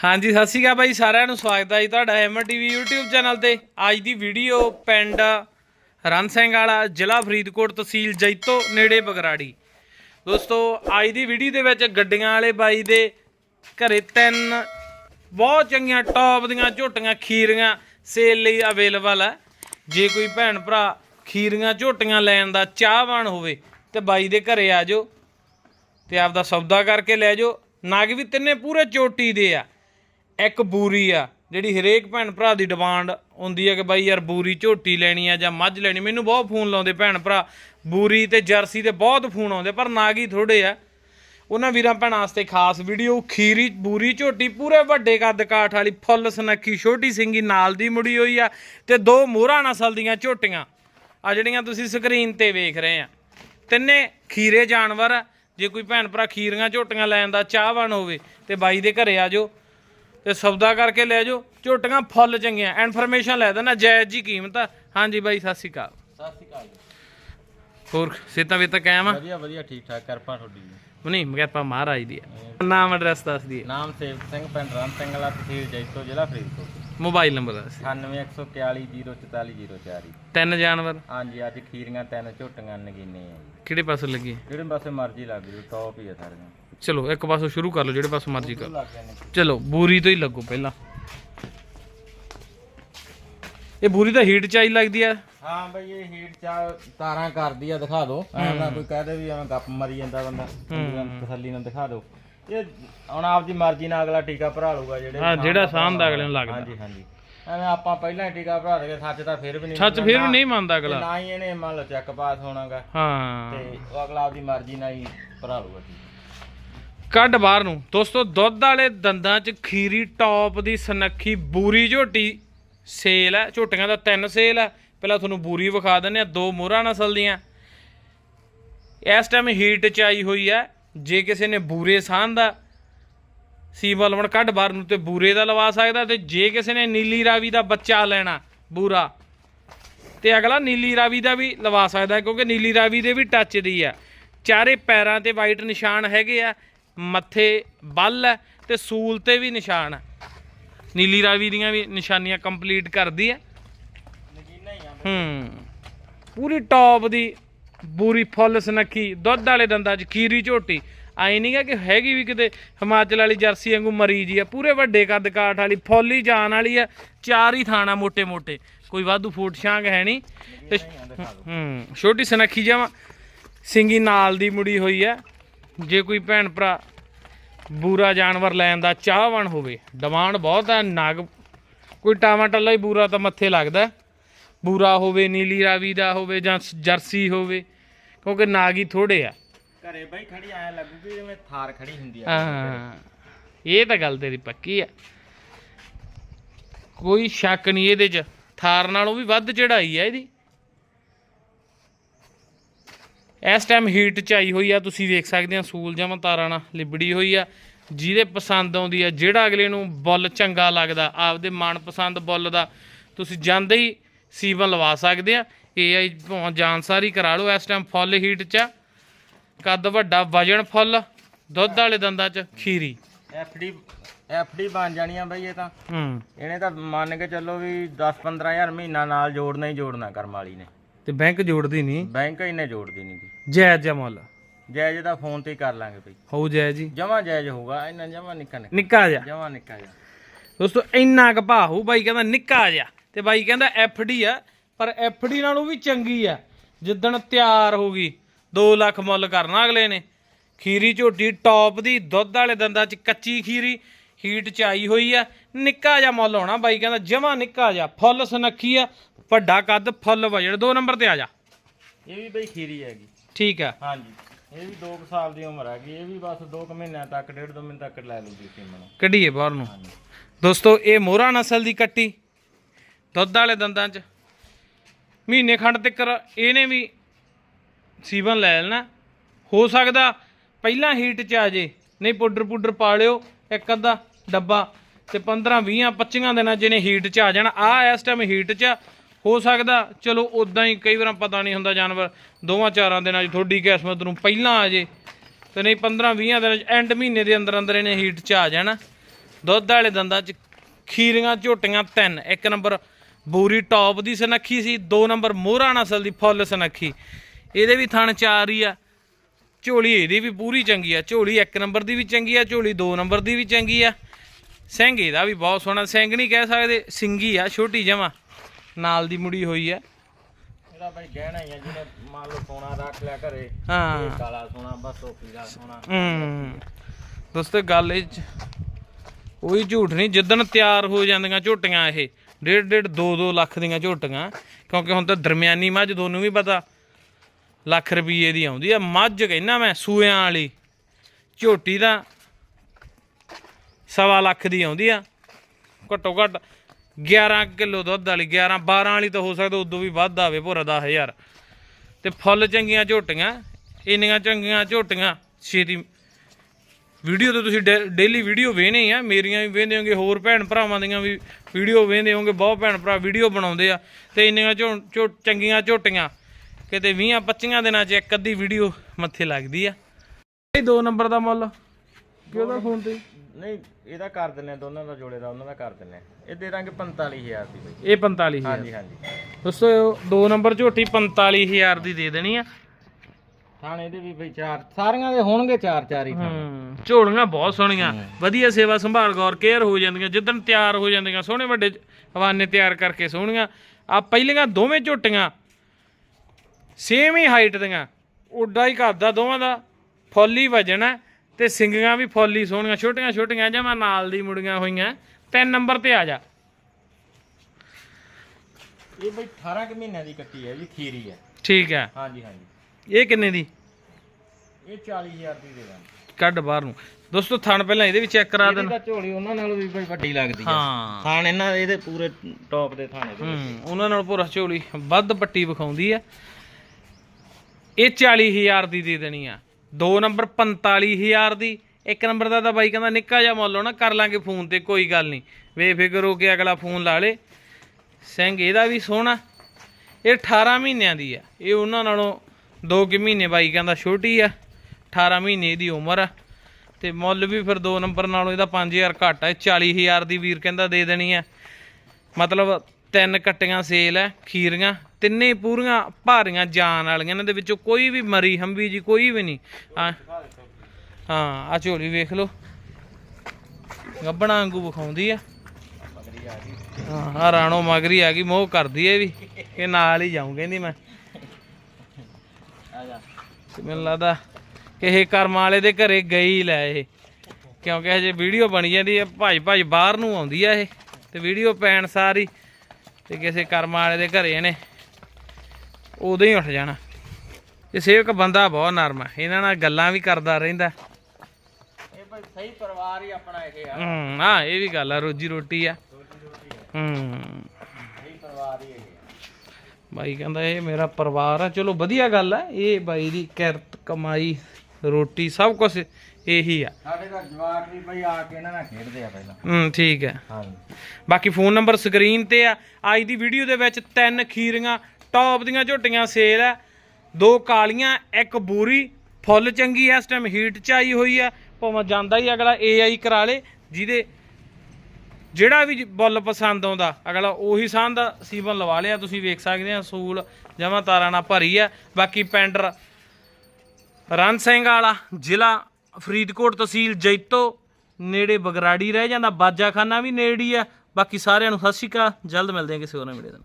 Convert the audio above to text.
ਹਾਂਜੀ, ਸਤਿ ਸ਼੍ਰੀ ਅਕਾਲ ਬਾਈ, ਸਾਰਿਆਂ ਨੂੰ ਸਵਾਗਤ ਹੈ ਜੀ ਤੁਹਾਡਾ ਹੈਮਰ ਟੀਵੀ YouTube ਚੈਨਲ ਤੇ। ਅੱਜ ਦੀ ਵੀਡੀਓ ਪਿੰਡ ਰਣ ਸਿੰਘ ਵਾਲਾ, ਜ਼ਿਲ੍ਹਾ ਫਰੀਦਕੋਟ ਤਹਿਸੀਲ ਜੈਤੋ, ਨੇੜੇ ਬਗਰਾੜੀ। ਦੋਸਤੋ, ਅੱਜ ਦੀ ਵੀਡੀਓ ਦੇ ਵਿੱਚ ਗੱਡੀਆਂ ਵਾਲੇ ਬਾਈ ਦੇ ਘਰੇ ਤਿੰਨ ਬਹੁਤ ਚੰਗੀਆਂ ਟੌਪ ਦੀਆਂ ਝੋਟੀਆਂ, ਖੀਰੀਆਂ ਸੇਲ ਲਈ ਅਵੇਲੇਬਲ ਹੈ ਜੇ ਕੋਈ ਭੈਣ ਭਰਾ ਖੀਰੀਆਂ, ਝੋਟੀਆਂ ਲੈਣ ਦਾ ਚਾਹਵਾਨ ਹੋਵੇ, ਤੇ ਬਾਈ ਦੇ ਘਰੇ ਆ ਜਾਓ ਤੇ ਆਪਦਾ ਸੌਦਾ ਕਰਕੇ ਲੈ ਜਾਓ। ਨਗ ਵੀ ਤਿੰਨੇ ਪੂਰੇ ਚੋਟੀ ਦੇ ਆ। ਇੱਕ ਬੂਰੀ ਆ, ਜਿਹੜੀ ਹਰੇਕ ਭੈਣ ਭਰਾ ਦੀ ਡਿਮਾਂਡ ਹੁੰਦੀ ਹੈ ਕਿ ਬਾਈ ਯਾਰ ਬੂਰੀ ਝੋਟੀ ਲੈਣੀ ਆ ਜਾਂ ਮੱਝ ਲੈਣੀ, ਮੈਨੂੰ ਬਹੁਤ ਫੋਨ ਲਾਉਂਦੇ ਭੈਣ ਭਰਾ। ਬੂਰੀ ਤੇ ਜਰਸੀ ਦੇ ਬਹੁਤ ਫੋਨ ਆਉਂਦੇ, ਪਰ ਨਾਗੀ ਹੀ ਥੋੜੇ ਆ। ਉਹਨਾਂ ਵੀਰਾਂ ਭੈਣਾਂ ਵਾਸਤੇ ਖਾਸ ਵੀਡੀਓ ਖੀਰੀ, ਬੂਰੀ, ਝੋਟੀ, ਪੂਰੇ ਵੱਡੇ ਕੱਦ ਕਾਠ ਵਾਲੀ ਫੁੱਲ ਸਨੱਖੀ, ਛੋਟੀ ਸਿੰਗੀ ਨਾਲ ਦੀ ਮੁੜੀ ਹੋਈ ਆ ਤੇ ਦੋ ਮੋਹਰਾ ਨਸਲ ਦੀਆਂ ਝੋਟੀਆਂ। ਆ ਜਿਹੜੀਆਂ ਤੁਸੀਂ ਸਕਰੀਨ ਤੇ ਵੇਖ ਰਹੇ ਆ। ਤਿੰਨੇ ਖੀਰੇ ਜਾਨਵਰ ਆ। ਜੇ ਕੋਈ ਭੈਣ ਭਰਾ ਖੀਰੀਆਂ ਝੋਟੀਆਂ ਲੈਣ ਦਾ ਚਾਹਵਾਨ ਹੋਵੇ ਤੇ ਬਾਈ ਦੇ ਘਰੇ ਆ ਜਾਓ। ਤੇ ਸੌਦਾ ਕਰਕੇ ਲੈ ਜਾਓ। ਝੋਟੀਆਂ ਫੁੱਲ ਚੰਗੀਆਂ। ਇਨਫੋਰਮੇਸ਼ਨ ਲੈ ਦੇਣਾ ਜਾਇਜ਼ ਜੀ ਕੀਮਤ ਆ। ਹਾਂਜੀ ਬਾਈ ਸਤਿ ਸ਼੍ਰੀ ਅਕਾਲ। ਸਤਿ ਸ਼੍ਰੀ ਅਕਾਲ। ਹੋਰ ਸੇਤਾ ਵੇ ਤਾਂ ਕਾਇਮ ਆ? ਵਧੀਆ ਵਧੀਆ ਠੀਕ ਠਾਕ ਕਿਰਪਾ ਤੁਹਾਡੀ। ਨਹੀਂ ਮੈਂ ਆਪਾਂ ਮਹਾਰਾਜ ਦੀ ਆ। ਨਾਮ ਐਡਰੈਸ ਦੱਸ ਦਈਏ। ਨਾਮ ਸੇਵਕ ਸਿੰਘ ਪਿੰਡ ਰਾਮ ਸਿੰਘ ਵਾਲਾ ਤਹਿਸੀਲ ਜੈਤੋ ਜ਼ਿਲ੍ਹਾ ਫਰੀਦਕੋਟ। ਮੋਬਾਈਲ ਨੰਬਰ ਦੱਸ। 91140404 ਤਿੰਨ ਜਾਨਵਰ। ਹਾਂਜੀ ਅੱਜ ਖੀਰੀਆਂ ਤਿੰਨ ਝੋਟੀਆਂ ਨਗੀਨੇ ਆ ਜੀ। ਕਿਹੜੇ ਪਾਸੋਂ ਲੱਗੀ? ਜਿਹੜੇ ਪਾਸੇ ਮਰਜ਼ੀ ਲੱਗ ਜੂ ਟੌਪ ਹੀ ਆ ਸਾਰੀਆਂ। ਚਲੋ ਇੱਕ ਪਾਸੋਂ ਸ਼ੁਰੂ ਕਰ ਲਓ ਜਿਹੜੇ ਪਾਸੋਂ ਮਰਜ਼ੀ ਕਰ ਲੱਗ ਚਲੋ ਬੂਰੀ ਤੋਂ ਹੀ ਲੱਗੋ ਪਹਿਲਾਂ। ਇਹ ਬੂਰੀ ਤਾਂ ਹੀਟ ਚ ਆਈ ਲੱਗਦੀ ਆ। ਹਾਂ ਬਈ ਇਹ ਹੀਟ ਚਾ ਤਾਰਾਂ ਕਰਦੀ ਆ ਦਿਖਾ ਦਿਓ। ਐਂ ਨਾ ਕੋਈ ਕਹਦੇ ਵੀ ਐਵੇਂ ਗੱਪ ਮਰੀ ਜਾਂਦਾ ਬੰਦਾ। ਤਸੱਲੀ ਨਾਲ ਦਿਖਾ ਦਿਓ। ਇਹ ਹੁਣ ਆਪਦੀ ਮਰਜ਼ੀ ਨਾਲ ਅਗਲਾ ਟੀਕਾ ਭਰਾ ਲੂਗਾ ਜਿਹੜੇ ਹਾਂ ਜਿਹੜਾ ਸਾਹਮਣੇ ਅਗਲੇ ਨੂੰ ਲੱਗਦਾ। ਹਾਂਜੀ ਹਾਂਜੀ। ਐਵੇਂ ਆਪਾਂ ਪਹਿਲਾਂ ਹੀ ਟੀਕਾ ਭਰਾ ਦੇਗੇ ਸੱਚ ਤਾਂ ਫਿਰ ਵੀ ਨਹੀਂ ਸੱਚ ਫਿਰ ਵੀ ਨਹੀਂ ਮੰਨਦਾ ਅਗਲਾ। ਨਾ ਹੀ ਇਹਨੇ ਮੰਨ ਲਓ ਚੈੱਕ ਪਾਸ ਹੋਣਾਗਾ। ਹਾਂ। ਤੇ ਉਹ ਅਗਲਾ ਆਪਦੀ ਮਰਜ਼ੀ ਨਾਲ ਹੀ ਭਰਾ ਲੂਗਾ ਜੀ। ਕੱਢ ਬਾਹਰ ਨੂੰ। ਦੋਸਤੋ ਦੁੱਧ ਵਾਲੇ ਦੰਦਾਂ 'ਚ ਖੀਰੀ ਟੌਪ ਦੀ ਸਨੱਖੀ ਬੂਰੀ ਝੋਟੀ ਸੇਲ ਹੈ। ਝੋਟੀਆਂ ਦਾ ਤਿੰਨ ਸੇਲ ਹੈ। ਪਹਿਲਾਂ ਤੁਹਾਨੂੰ ਬੂਰੀ ਵਿਖਾ ਦਿੰਦੇ ਆ ਦੋ ਮੋਹਰਾ ਨਸਲ ਦੀਆਂ। ਇਸ ਟਾਈਮ ਹੀਟ 'ਚ ਆਈ ਹੋਈ ਹੈ। ਜੇ ਕਿਸੇ ਨੇ ਬੂਰੇ ਸਾਹ ਦਾ ਸੀਮਾ ਲਵਣ ਕੱਢ ਬਾਹਰ ਨੂੰ ਤੇ ਬੂਰੇ ਦਾ ਲਵਾ ਸਕਦਾ ਤੇ ਜੇ ਕਿਸੇ ਨੇ ਨੀਲੀ ਰਾਵੀ ਦਾ ਬੱਚਾ ਲੈਣਾ ਬੂਰਾ ਤੇ ਅਗਲਾ ਨੀਲੀ ਰਾਵੀ ਦਾ ਵੀ ਲਵਾ ਸਕਦਾ ਕਿਉਂਕਿ ਨੀਲੀ ਰਾਵੀ ਦੇ ਵੀ ਟੱਚ ਦੀ ਆ ਚਾਰੇ ਪੈਰਾਂ ਤੇ ਵਾਈਟ ਨਿਸ਼ਾਨ ਹੈਗੇ ਆ ਮੱਥੇ ਬੱਲ ਹੈ ਤੇ ਸੂਲ ਤੇ ਵੀ ਨਿਸ਼ਾਨ ਹੈ। ਨੀਲੀ ਰਾਵੀ ਦੀਆਂ ਵੀ ਨਿਸ਼ਾਨੀਆਂ ਕੰਪਲੀਟ ਕਰਦੀ ਆ ਹੂੰ ਪੂਰੀ ਟੌਪ ਦੀ ਬੂਰੀ ਫੁੱਲ ਸਨੱਖੀ, ਦੁੱਧ ਵਾਲੇ ਦੰਦਾਂ 'ਚ ਕੀਰੀ ਝੋਟੀ। ਆਈ ਨਹੀਂ ਹੈ ਕਿ ਹੈਗੀ ਵੀ ਕਿਤੇ ਹਿਮਾਚਲ ਵਾਲੀ ਜਰਸੀ ਵਾਂਗੂ ਮਰੀ ਜੀ ਆ। ਪੂਰੇ ਵੱਡੇ ਕੱਦ ਕਾਠ ਵਾਲੀ, ਫੁੱਲੀ ਜਾਨ ਵਾਲੀ ਆ। ਚਾਰ ਹੀ ਥਾਣਾ ਮੋٹے ਮੋٹے ਕੋਈ ਵਾਧੂ ਫੂਟ ਛਾਂਗ ਹੈ ਨਹੀਂ ਤੇ ਹੂੰ, ਛੋਟੀ ਸਨੱਖੀ ਜਾਵਾਂ ਸਿੰਗੀ ਨਾਲ ਦੀ ਮੁੜੀ ਹੋਈ ਆ। ਜੇ ਕੋਈ ਭੈਣ ਭਰਾ ਬੂਰਾ ਜਾਨਵਰ ਲੈਣ ਦਾ ਚਾਹਵਾਨ ਹੋਵੇ, ਡਿਮਾਂਡ ਬਹੁਤ ਹੈ ਨਾਗ ਕੋਈ ਟਾਵਾ ਟੱਲਾ ਹੀ ਬੂਰਾ ਤਾਂ ਮੱਥੇ ਲੱਗਦਾ। ਬੂਰਾ ਹੋਵੇ ਨੀਲੀ ਰਾਵੀ ਦਾ ਹੋਵੇ ਜਾਂ ਜਰਸੀ ਹੋਵੇ ਕਿਉਂਕਿ ਨਾਗੀ ਥੋੜੇ ਆ। ਘਰੇ ਬਈ ਖੜੀ ਐ ਲੱਗੂਗੀ ਜਿਵੇਂ ਥਾਰ ਖੜੀ ਹੁੰਦੀ ਆ। ਹਾਂ ਇਹ ਤਾਂ ਗੱਲ ਤੇਰੀ ਪੱਕੀ ਆ। ਕੋਈ ਸ਼ੱਕ ਨਹੀਂ ਇਹਦੇ 'ਚ ਥਾਰ ਨਾਲੋਂ ਵੀ ਵੱਧ ਚੜਾਈ ਆ ਇਹਦੀ। ਇਸ ਟਾਈਮ ਹੀਟ ਚ ਆਈ ਹੋਈ ਆ ਤੁਸੀਂ ਵੇਖ ਸਕਦੇ ਆ ਸੂਲ ਜਮਾਂ ਤਾਰਾਂ ਨਾਲ ਲਿਬੜੀ ਹੋਈ ਆ। ਜਿਹਦੇ ਪਸੰਦ ਆਉਂਦੀ ਆ ਜਿਹੜਾ ਅਗਲੇ ਨੂੰ ਬੁੱਲ ਚੰਗਾ ਲੱਗਦਾ ਆਪਦੇ ਮਨਪਸੰਦ ਬੁੱਲ ਦਾ। ਤੁਸੀਂ ਜਾਂਦੇ ਹੀ ਸੀਵਨ ਲਵਾ ਸਕਦੇ ਆ। ਏਆਈ ਭਾਵੇਂ ਜਾਨਸਾਰੀ ਕਰਾ ਲਓ ਇਸ ਟਾਈਮ ਫੁੱਲ ਹੀਟ ਚ ਆ। ਕੱਦ ਵੱਡਾ ਵਜਨ ਫੁੱਲ ਦੁੱਧ ਵਾਲੇ ਦੰਦਾਂ ਚ ਖੀਰੀ। ਐਫਡੀ ਐਫਡੀ ਬਣ ਜਾਣੀਆਂ ਬਈ ਇਹ ਤਾਂ। ਹੂੰ। ਇਹਨੇ ਤਾਂ ਮੰਨ ਕੇ ਚੱਲੋ ਵੀ 10 15000 ਮਹੀਨਾ ਨਾਲ ਜੋੜਨਾ ਹੀ ਜੋੜਨਾ ਕਰਮ ਵਾਲੀ ਨੇ। ਤੇ ਬੈਂਕ ਜੋੜਦੀ ਨਹੀਂ। ਬੈਂਕ ਇਹਨੇ ਜੋੜਦੀ ਨਹੀਂ ਦੀ ਜਾਇਜ਼ ਜਿਹਾ ਮੁੱਲ। ਜਾਇਜ਼ ਦਾ ਫੋਨ ਤੇ ਹੀ ਕਰ ਲਾਂਗੇ ਬਈ। ਹੋਊ ਜਾਇਜ਼ ਜੀ ਜਮਾ ਜਾਇਜ਼ ਹੋਊਗਾ ਇਹਨਾਂ ਜਮਾ ਨਿੱਕਾ ਨਿੱਕਾ ਜਿਹਾ। ਜਮਾ ਨਿੱਕਾ ਜਿਹਾ। ਦੋਸਤੋ ਇੰਨਾ ਕੁ ਭਾਅ ਹੋਊ ਬਾਈ ਕਹਿੰਦਾ ਨਿੱਕਾ ਜਿਹਾ। ਤੇ ਬਾਈ ਕਹਿੰਦਾ ਐਫਡੀ ਆ ਪਰ ਐਫਡੀ ਨਾਲੋਂ ਵੀ ਚੰਗੀ ਆ। ਜਿੱਦਣ ਤਿਆਰ ਹੋ ਗਈ 2 ਲੱਖ ਮੁੱਲ ਕਰਨਾ ਅਗਲੇ ਨੇ। ਖੀਰੀ ਝੋਟੀ ਟੌਪ ਦੀ ਦੁੱਧ ਵਾਲੇ ਦੰਦਾਂ 'ਚ ਕੱਚੀ ਖੀਰੀ ਹੀਟ 'ਚ ਆਈ ਹੋਈ ਆ। ਨਿੱਕਾ ਜਿਹਾ ਮੁੱਲ ਹੋਣਾ ਬਾਈ ਕਹਿੰਦਾ ਜਮਾ ਨਿੱਕਾ ਜਿਹਾ ਫੁੱਲ ਸਨੱਖੀ ਆ ਵੱਡਾ ਕੱਦ ਫੁੱਲ ਵਜਣ ਦੋ ਨੰਬਰ ਤੇ ਆ ਜਾ। ਇਹ ਵੀ ਬਈ ਖੀਰੀ ਹੈਗੀ। ਠੀਕ ਆ। ਹਾਂਜੀ। ਇਹ ਵੀ 2 ਸਾਲ ਦੀ ਉਮਰ ਹੈਗੀ ਇਹ ਵੀ ਬਸ 2 ਮਹੀਨਿਆਂ ਤੱਕ ਡੇਢ ਦੋ ਮਹੀਨੇ ਤੱਕ ਲੈ ਲੂਗੀ ਸਿਮਣ ਕੱਢੀਏ ਬਾਹਰ ਨੂੰ। ਦੋਸਤੋ ਇਹ ਮੋਹਰਾ ਨਸਲ ਦੀ ਕੱਟੀ। ਦੁੱਧ ਵਾਲੇ ਦੰਦਾਂ 'ਚ। ਮਹੀਨੇ ਖੰਡ ਤੱਕ ਇਹਨੇ ਵੀ ਸੀਵਨ ਲੈ ਲੈਣਾ। ਹੋ ਸਕਦਾ ਪਹਿਲਾਂ ਹੀਟ 'ਚ ਆ ਜੇ। ਨਹੀਂ ਪਾਊਡਰ ਪੂਡਰ ਪਾ ਲਿਓ, ਇੱਕ ਅੱਧਾ ਡੱਬਾ ਤੇ 15 20 25 ਦਿਨਾਂ 'ਚ ਇਹਨੇ ਹੀਟ 'ਚ ਆ ਜਾਣਾ। ਆ ਇਸ ਟਾਈਮ ਹੀਟ 'ਚ ਆ। ਹੋ ਸਕਦਾ, ਚਲੋ ਉਦਾਂ ਹੀ ਕਈ ਵਾਰ ਪਤਾ ਨਹੀਂ ਹੁੰਦਾ ਜਾਨਵਰ, ਦੋਵਾਂ ਚਾਰਾਂ ਦਿਨਾਂ 'ਚ ਤੁਹਾਡੀ ਕਿਸਮਤ ਨੂੰ ਪਹਿਲਾਂ ਆ ਜੇ। ਤੇ ਨਹੀਂ 15 20 ਦਿਨਾਂ 'ਚ ਐਂਡ ਮਹੀਨੇ ਦੇ ਅੰਦਰ ਅੰਦਰ ਇਹਨੇ ਹੀਟ 'ਚ ਆ ਜਾਣਾ। ਦੁੱਧ ਵਾਲੇ ਦੰਦਾਂ 'ਚ ਖੀਰੀਆਂ, ਝੋਟੀਆਂ ਤਿੰਨ। ਇੱਕ ਨੰਬਰ ਬੂਰੀ ਟੌਪ ਦੀ ਸਨੱਖੀ ਸੀ ਦੋ ਨੰਬਰ ਮੋਹਰਾ ਨਸਲ ਦੀ ਫੁੱਲ ਸਨੱਖੀ। ਇਹਦੇ ਵੀ ਥਣ ਚਾਰ ਹੀ ਆ। ਝੋਲੀ ਇਹਦੀ ਵੀ ਪੂਰੀ ਚੰਗੀ ਆ ਝੋਲੀ ਇੱਕ ਨੰਬਰ ਦੀ ਵੀ ਚੰਗੀ ਆ ਝੋਲੀ ਦੋ ਨੰਬਰ ਦੀ ਵੀ ਚੰਗੀ ਆ। ਸਿੰਘ ਇਹਦਾ ਵੀ ਬਹੁਤ ਸੋਹਣਾ ਸਿੰਘ ਨਹੀਂ ਕਹਿ ਸਕਦੇ ਸਿੰਗੀ ਆ ਛੋਟੀ ਜਮਾ। ਨਾਲ ਦੀ ਮੁੜੀ ਹੋਈ ਆ। ਇਹਦਾ ਬਾਈ ਗਹਿਣਾ ਹੀ ਆ ਜਿਹਨੇ ਮੰਨ ਲਓ ਸੋਨਾ ਰੱਖ ਲਿਆ ਘਰੇ ਹਾਂ। ਇਹ ਕਾਲਾ ਸੋਨਾ ਬਸ ਟੋਪੀ ਦਾ ਸੋਨਾ। ਹੂੰ। ਦੋਸਤੋ ਗੱਲ ਇਹ ਕੋਈ ਝੂਠ ਨਹੀਂ ਜਿੱਦਣ ਤਿਆਰ ਹੋ ਜਾਂਦੀਆਂ ਝੋਟੀਆਂ ਇਹ ਡੇਢ ਡੇਢ 2-2 ਲੱਖ ਦੀਆਂ ਝੋਟੀਆਂ, ਕਿਉਂਕਿ ਹੁਣ ਤਾਂ ਦਰਮਿਆਨੀ ਮੱਝ ਤੁਹਾਨੂੰ ਵੀ ਪਤਾ, ਲੱਖ ਰੁਪਏ ਦੀ ਆਉਂਦੀ ਆ। ਮੱਝ ਕਹਿੰਦਾ ਮੈਂ ਸੂਇਆਂ ਵਾਲੀ, ਝੋਟੀ ਦਾ ਸਵਾ ਲੱਖ ਦੀ ਆਉਂਦੀ ਆ। ਘੱਟੋ ਘੱਟ 11 ਕਿਲੋ ਦੁੱਧ ਵਾਲੀ 11 12 ਵਾਲੀ ਤਾਂ ਹੋ ਸਕਦਾ ਉਦੋਂ ਵੀ ਵੱਧ ਆਵੇ ਭੋਰਾ 10000 ਤੇ ਫੁੱਲ ਚੰਗੀਆਂ ਝੋਟੀਆਂ, ਇੰਨੀਆਂ ਚੰਗੀਆਂ ਝੋਟੀਆਂ, ਛੇਤੀ ਵੀਡੀਓ ਤੇ ਤੁਸੀਂ ਡੇਲੀ ਵੀਡੀਓ ਵੇਖਣੇ ਹੀ ਆ। ਮੇਰੀਆਂ ਵੀ ਵੇਖਦੇ ਹੋਗੇ ਹੋਰ ਭੈਣ ਭਰਾਵਾਂ ਦੀਆਂ ਵੀ ਵੀਡੀਓ ਵੇਖਦੇ ਹੋਗੇ ਬਹੁਤ ਭੈਣ ਭਰਾ ਵੀਡੀਓ ਬਣਾਉਂਦੇ ਆ ਤੇ ਇੰਨੀਆਂ ਝੋ ਚੰਗੀਆਂ ਝੋਟੀਆਂ ਕਿਤੇ 20 25 ਦਿਨਾਂ 'ਚ ਇੱਕ ਅੱਧੀ ਵੀਡੀਓ ਮੱਥੇ ਲੱਗਦੀ ਆ। ਇਹ ਦੋ ਨੰਬਰ ਦਾ ਮੁੱਲ। ਕਿਹਦਾ ਫੋਨ ਤੇ? ਨਹੀਂ ਇਹਦਾ ਕਰ ਦਿੰਨੇ ਆ, ਦੋਨਾਂ ਦਾ ਜੋੜੇ ਦਾ ਉਹਨਾਂ ਦਾ ਕਰ ਦਿੰਨੇ ਆ। ਇਹ ਦੇ ਦਾਂਗੇ 45000 ਦੀ ਬਾਈ। ਇਹ 45000 ਹਾਂਜੀ ਹਾਂਜੀ। ਦੋਸਤੋ ਦੋ ਨੰਬਰ ਝੋਟੀ 45000 ਦੀ ਦੇ ਦੇਣੀ ਆ। ਥਾਣੇ ਦੇ ਵੀ ਬਈ ਚਾਰ ਸਾਰੀਆਂ ਦੇ ਹੋਣਗੇ ਚਾਰ ਚਾਰ ਹੀ ਥਾਣੇ। ਹੂੰ ਝੋਲੀਆਂ ਬਹੁਤ ਸੋਹਣੀਆਂ। ਵਧੀਆ ਸੇਵਾ ਸੰਭਾਲ ਗੌਰ ਕੇਅਰ ਹੋ ਜਾਂਦੀਆਂ। ਜਿੱਦਣ ਤਿਆਰ ਹੋ ਜਾਂਦੀਆਂ ਸੋਹਣੇ ਵੱਡੇ ਹਵਾਨੇ ਤਿਆਰ ਕਰਕੇ ਸੋਹਣੀਆਂ। ਆ ਪਹਿਲੀਆਂ ਦੋਵੇਂ ਝੋਟੀਆਂ ਸੇਮ ਹੀ ਹਾਈਟ ਦੀਆਂ। ਉੱਡਾ ਹੀ ਕਰਦਾ ਦੋਵਾਂ ਦਾ। ਫੁੱਲ ਵਜਣਾ ਤੇ ਸਿੰਗੀਆਂ ਵੀ ਫੁੱਲ ਸੋਹਣੀਆਂ ਛੋਟੀਆਂ ਛੋਟੀਆਂ ਜਮਾ ਨਾਲ ਦੀ ਮੁੜੀਆਂ ਹੋਈਆਂ। ਤਿੰਨ ਨੰਬਰ ਤੇ ਆ ਜਾ। ਇਹ ਬਈ 18 ਕੁ ਮਹੀਨਿਆਂ ਦੀ ਕੱਟੀ ਹੈ ਜੀ ਖੀਰੀ ਹੈ। ਠੀਕ ਹੈ। ਹਾਂਜੀ ਹਾਂਜੀ। ਇਹ ਕਿੰਨੇ ਦੀ? ਇਹ 40000 ਦੀ ਦੇ ਦਾਂਗੇ। ਕੱਢ ਬਾਹਰ ਨੂੰ। ਦੋਸਤੋ ਥਣ ਪਹਿਲਾਂ ਇਹਦੇ ਵੀ ਚੈੱਕ ਕਰਾ ਇਹਦੀ ਦੇਣ। ਤਾਂ ਝੋਲੀ ਉਹਨਾਂ ਨਾਲੋਂ ਵੀ ਬਈ ਵੱਡੀ ਲੱਗਦੀ ਹੈ ਹਾਂ। ਥਾਣ ਇਹਨਾਂ ਦੇ ਇਹਦੇ ਪੂਰੇ ਟੌਪ ਦੇ ਥਾਣੇ ਦੇ ਹੂੰ ਉਹਨਾਂ ਨਾਲ ਪੂਰਾ ਝੋਲੀ ਵੱਧ ਪੱਟੀ ਵਿਖਾਉਂਦੀ ਆ। ਇਹ 40000 ਦੀ ਦੇ ਦੇਣੀ ਆ। ਦੋ ਨੰਬਰ 45000 ਦੀ। ਇੱਕ ਨੰਬਰ ਦਾ ਤਾਂ ਬਾਈ ਕਹਿੰਦਾ ਨਿੱਕਾ ਜਿਹਾ ਮੁੱਲ ਹੋਣਾ ਕਰ ਲਾਂਗੇ ਫੋਨ ਤੇ ਕੋਈ ਗੱਲ ਨਹੀਂ। ਬੇਫਿਕਰ ਹੋ ਕੇ ਅਗਲਾ ਫੋਨ ਲਾ ਲੇ। ਸਿੰਘ ਇਹਦਾ ਵੀ ਸੋਹਣਾ। ਇਹ 18 ਮਹੀਨਿਆਂ ਦੀ ਆ। ਇਹ ਉਹਨਾਂ ਨਾਲੋਂ 2 ਕਿ ਮਹੀਨੇ ਬਾਈ ਕਹਿੰਦਾ ਛੋਟੀ ਆ 18 ਮਹੀਨੇ ਦੀ ਉਮਰ ਆ। ਤੇ ਮੁੱਲ ਵੀ ਫਿਰ ਦੋ ਨੰਬਰ ਨਾਲੋਂ ਇਹਦਾ 5000 ਘੱਟ ਆ। 40000 ਦੀ ਵੀਰ ਕਹਿੰਦਾ ਦੇ ਦੇਣੀ ਆ। ਮਤਲਬ ਤਿੰਨ ਕੱਟੀਆਂ ਸੇਲ ਐ ਖੀਰੀਆਂ, ਤਿੰਨੇ ਪੂਰੀਆਂ ਭਾਰੀਆਂ ਜਾਨ ਵਾਲੀਆਂ। ਇਹਨਾਂ ਦੇ ਵਿੱਚੋਂ ਕੋਈ ਵੀ ਮਰੀ ਹੰਬੀ ਜੀ, ਕੋਈ ਵੀ ਨਹੀਂ। ਆ, ਹਾਂ, ਆ ਝੋਲੀ ਵੇਖ ਲਓ। ਗੱਬਣਾ ਵਾਂਗੂ ਵਿਖਾਉਂਦੀ ਆ। ਹਾਂ, ਆ ਰਾਣੋ ਮਗਰੀ ਆ ਗਈ, ਮੋਹ ਕਰਦੀ ਏ ਵੀ। ਇਹ ਨਾਲ ਹੀ ਜਾਊਂ, ਕਹਿੰਦੀ ਮੈਂ। ਤੇ ਮੈਨੂੰ ਲੱਗਦਾ ਕਿਸੇ ਕਰਮ ਵਾਲੇ ਦੇ ਘਰੇ ਗਈ ਲੈ ਇਹ। ਕਿਉਂਕਿ ਹਜੇ ਵੀਡੀਓ ਬਣੀ ਜਾਂਦੀ ਹੈ ਭਾਈ ਭਾਈ ਬਾਹਰ ਨੂੰ ਆਉਂਦੀ ਆ ਇਹ। ਤੇ ਵੀਡੀਓ ਪੈਣ ਸਾਰੀ ਤੇ ਕਿਸੇ ਕਰਮ ਵਾਲੇ ਦੇ ਘਰੇ ਇਹਨੇ ਉਦੋਂ ਹੀ ਉੱਠ ਜਾਣਾ। ਇਹ ਸੇਵਕ ਬੰਦਾ ਬਹੁਤ ਨਰਮ ਹੈ ਇਹਨਾਂ ਨਾਲ ਗੱਲਾਂ ਵੀ ਕਰਦਾ ਰਹਿੰਦਾ। ਇਹ ਬਈ ਸਹੀ ਪਰਿਵਾਰ ਹੀ ਆਪਣਾ ਇਹ ਆ। ਹੂੰ ਹਾਂ ਇਹ ਵੀ ਗੱਲ ਆ। ਰੋਜੀ ਰੋਟੀ ਆ। ਹੂੰ ਸਹੀ ਪਰਿਵਾਰ ਹੀ ਇਹ ਆ ਬਾਈ ਕਹਿੰਦਾ ਇਹ ਮੇਰਾ ਪਰਿਵਾਰ ਆ। ਚਲੋ ਵਧੀਆ ਗੱਲ ਆ। ਇਹ ਬਾਈ ਦੀ ਕਿਰਤ ਕਮਾਈ ਰੋਟੀ ਸਭ ਕੁਝ ਇਹੀ ਆ। ਸਾਡੇ ਘਰ ਜਵਾਕ ਵੀ ਬਈ ਆ ਕੇ ਇਹਨਾਂ ਨਾਲ ਖੇਡਦੇ ਆ ਪਹਿਲਾਂ। ਹੂੰ ਠੀਕ ਹੈ ਹਾਂਜੀ। ਬਾਕੀ ਫੋਨ ਨੰਬਰ ਸਕਰੀਨ ਤੇ ਆ। ਅੱਜ ਦੀ ਵੀਡੀਓ ਦੇ ਵਿੱਚ ਤਿੰਨ ਖੀਰੀਆਂ ਟੌਪ ਦੀਆਂ ਝੋਟੀਆਂ ਸੇਲ ਆ। ਦੋ ਕਾਲੀਆਂ ਇੱਕ ਬੂਰੀ। ਫੁੱਲ ਚੰਗੀ ਐ ਇਸ ਟਾਈਮ ਹੀਟ ਚ ਆਈ ਹੋਈ ਆ। ਭਾਵੇਂ ਜਾਂਦਾ ਹੀ ਅਗਲਾ AI ਕਰਾ ਲੇ ਜਿਹਦੇ ਜਿਹੜਾ ਵੀ ਬੁੱਲ ਪਸੰਦ ਆਉਂਦਾ, ਅਗਲਾ ਉਹੀ ਸਾਂ ਦਾ ਸੀਵਨ ਲਵਾ ਲਿਆ, ਤੁਸੀਂ ਵੇਖ ਸਕਦੇ ਆ, ਸੂਲ ਜਮਾ ਤਾਰਾਂ ਨਾਲ ਭਰੀ ਆ। ਬਾਕੀ ਪੈਂਡਰ ਰਣ ਸਿੰਘ ਵਾਲਾ, ਜ਼ਿਲ੍ਹਾ ਫਰੀਦਕੋਟ ਤਹਿਸੀਲ ਜੈਤੋ, ਨੇੜੇ ਬਗਰਾੜੀ ਰਹਿ ਜਾਂਦਾ, ਬਾਜਾਖਾਨਾ ਵੀ ਨੇੜੀ ਹੀ ਆ। ਬਾਕੀ ਸਾਰਿਆਂ ਨੂੰ ਸਤਿ ਸ਼੍ਰੀ ਅਕਾਲ, ਜਲਦ ਮਿਲਦੇ ਹਾਂ ਕਿਸੇ ਹੋਰ ਨਵੇਂ ਵੀਡੀਓ ਨਾਲ।